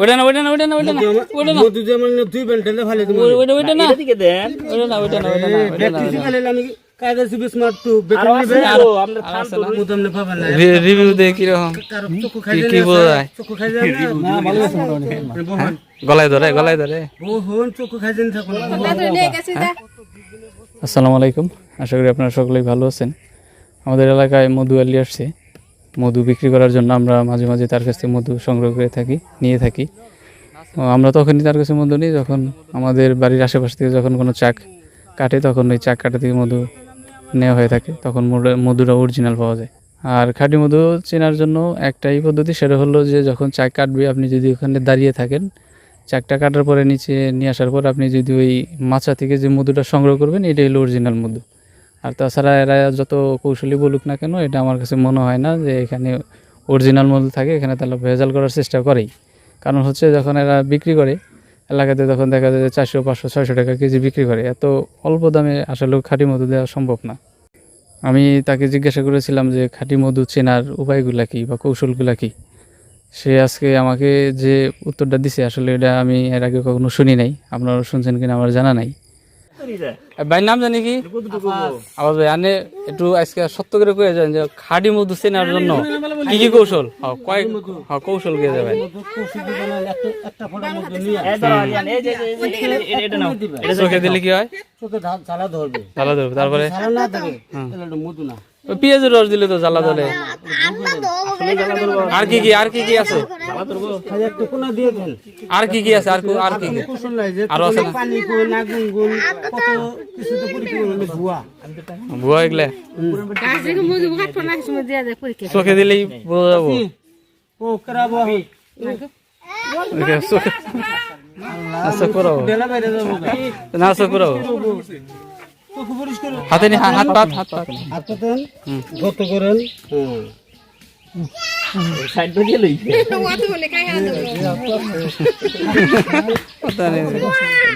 ওইটা না ওইটা না ওইটা না ওইটা না ওইটা না। মধু যেমন দুই বেন্টেলে ভালো তোমার। ওই- ওইটা ওইটা না। এদিকে দেন। ওইটা না ওইটা না ওইটা না ওইটা না কিছু খাইলে আমি কায়দা সুবি স্মার্ট টু বেতন নিবে। আছে আমরা থাম তো মধু আমনে পাবেন না। রিভিউ দে কি রকম কারও কি খাইলে কি বোঝা যায় না। ভালো আছে গলায় ধরে গলায় ধরে। বহুন চক্ষু খাইছেন থাকুন আসসালামু আলাইকুম। আশা করি আপনারা সকলেই ভালো আছেন। আমাদের এলাকায় মধু আলি আসছে। মধু বিক্রি করার জন্য আমরা মাঝে মাঝে তার কাছ থেকে মধু সংগ্রহ করে থাকি, নিয়ে থাকি। আমরা তখনই তার কাছে মধু নিই যখন আমাদের বাড়ির আশেপাশ থেকে যখন কোনো চাক কাটে তখন ওই চাক কাটা থেকে মধু নেওয়া হয়ে থাকে, তখন মধু- মধুটা অরিজিনাল পাওয়া যায়। আর খাঁটি মধু চেনার জন্য একটাই পদ্ধতি সেটা হলো যে যখন চাক কাটবে আপনি যদি ওখানে দাঁড়িয়ে থাকেন, চাকটা কাটার পরে নিচে নিয়ে আসার পর আপনি যদি ওই মাছা থেকে যে মধুটা সংগ্রহ করবেন, এটাই হলো অরিজিনাল মধু। আর তাছাড়া এরা যত কৌশলী বলুক না কেন, এটা আমার কাছে মনে হয় না যে এখানে অরিজিনাল মধু থাকে, এখানে তাহলে ভেজাল করার চেষ্টা করেই। কারণ হচ্ছে যখন এরা বিক্রি করে, এলাকাতে তখন দেখা যায় যে চারশো, পাঁচশো, ছয়শো টাকা কেজি বিক্রি করে। এত অল্প দামে আসলে খাঁটি মধু দেওয়া সম্ভব না। আমি তাকে জিজ্ঞাসা করেছিলাম যে, খাঁটি মধু চেনার উপায়গুলো কী বা কৌশলগুলা কী? সে আজকে আমাকে যে উত্তরটা দিছে, আসলে এটা আমি এর আগে কখনো শুনি নাই। আপনারা শুনছেন কিনা আমার জানা নাই। ভাই নাম জানি কি আবার ভাই আনে একটু আজকে সত্য করে কয়ে যান যে খাঁটি মধু চেনার জন্য কি কি কৌশল হ্যাঁ কয়েক হ্যাঁ কৌশল কে যাবেন একটা ফোটা মধু নিয়ে এই দাও আরিয়ান এই যে এই যে, এই- এই- এটা নাও এটা চোখে দিলে কি হয় জ্বালা ধরবে তারপরে জ্বালা না ধরে তাহলে ওটা মধু না ওই পেঁয়াজের রস দিলে তো জ্বালা ধরে আর কি কি আর কি কি আছে খালি একটু কোনা দিয়ে দেন আর কি কি আছে? আর কো- আর কি? কি আরও আছে না? পানি গুণ আগুন গুণ কত কিছু তো করলে ভুয়া। ভুয়া এগুলা? গাছে মধু ভাত পনা কিছু দেয়া যায় পরীক্ষা চোখে দিলেই বোঝা যাব ও করাবো। না পরিষ্কার হাতে নি হাত পাত হাত পাত হাত গত করেন। সাইড দিয়ে লই বলে খাই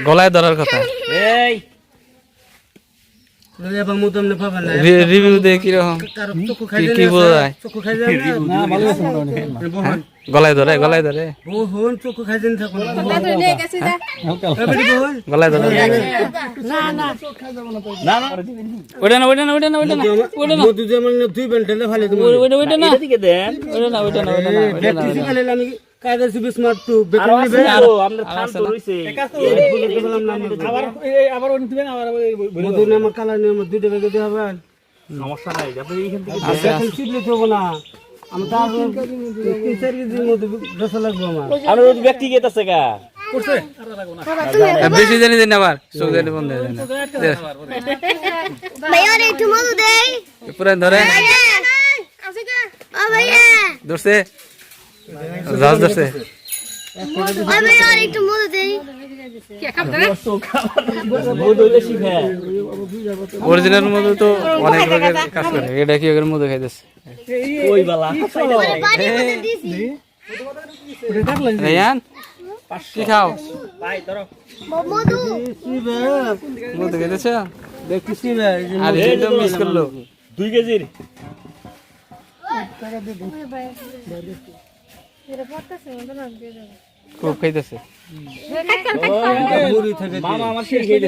গলায় ধরার কথা। এই লই আবার মধু আমনে পাবেন না রিভিউ দে কি রকম কারও চক্ষু কি খাইলে কি বোঝা যায় চক্ষু খাইলে না ভালো আছে মোটামুটি গলায় ধরে গলায় ধরে। গলায় ধরে। না না না না ওইটা না ওইটা না ওইটা না। ওইটা না ওইটা না মধু যেমন দুই তোমার। ওই- ওইটা ওইটা না এদিকে না ওইটা না ওইটা না। কায়দা সুবি স্মার্ট টু বেতন আরও আছে নিবে। তো আমরা থাম তো রইছে। আবার মধু নিয়ে আমার কালার নিয়ে আমার দুইটা বেগে দিয়ে হবে। সমস্যা নাই আপনি এইখান থেকে আছে এখন চিপলে তো না। আমি তো আরও তিন চার কেজি মধু বেচা লাগবে আমার। আমরা ওই ব্যক্তিগত আছে গা। বেশি জানি দেন আবার চোখ জানি বন্ধ হয়ে যায় না। ভাইয়া রে একটু মধু দেই। পুরান ধরে ও ভাইয়া। ধরছে। জাহাজ ধরছে অরিজিনাল মধু তো অনেক কাজ করে। এটা কি ওদের মধু খাইতেছে? ওই বালা পানি মধু দিছি। রেয়ান কি খাও? মধু। মধু আর এটা মিস করল। দুই কেজির। খুব খাইতেছে। মামা আমার হয়ে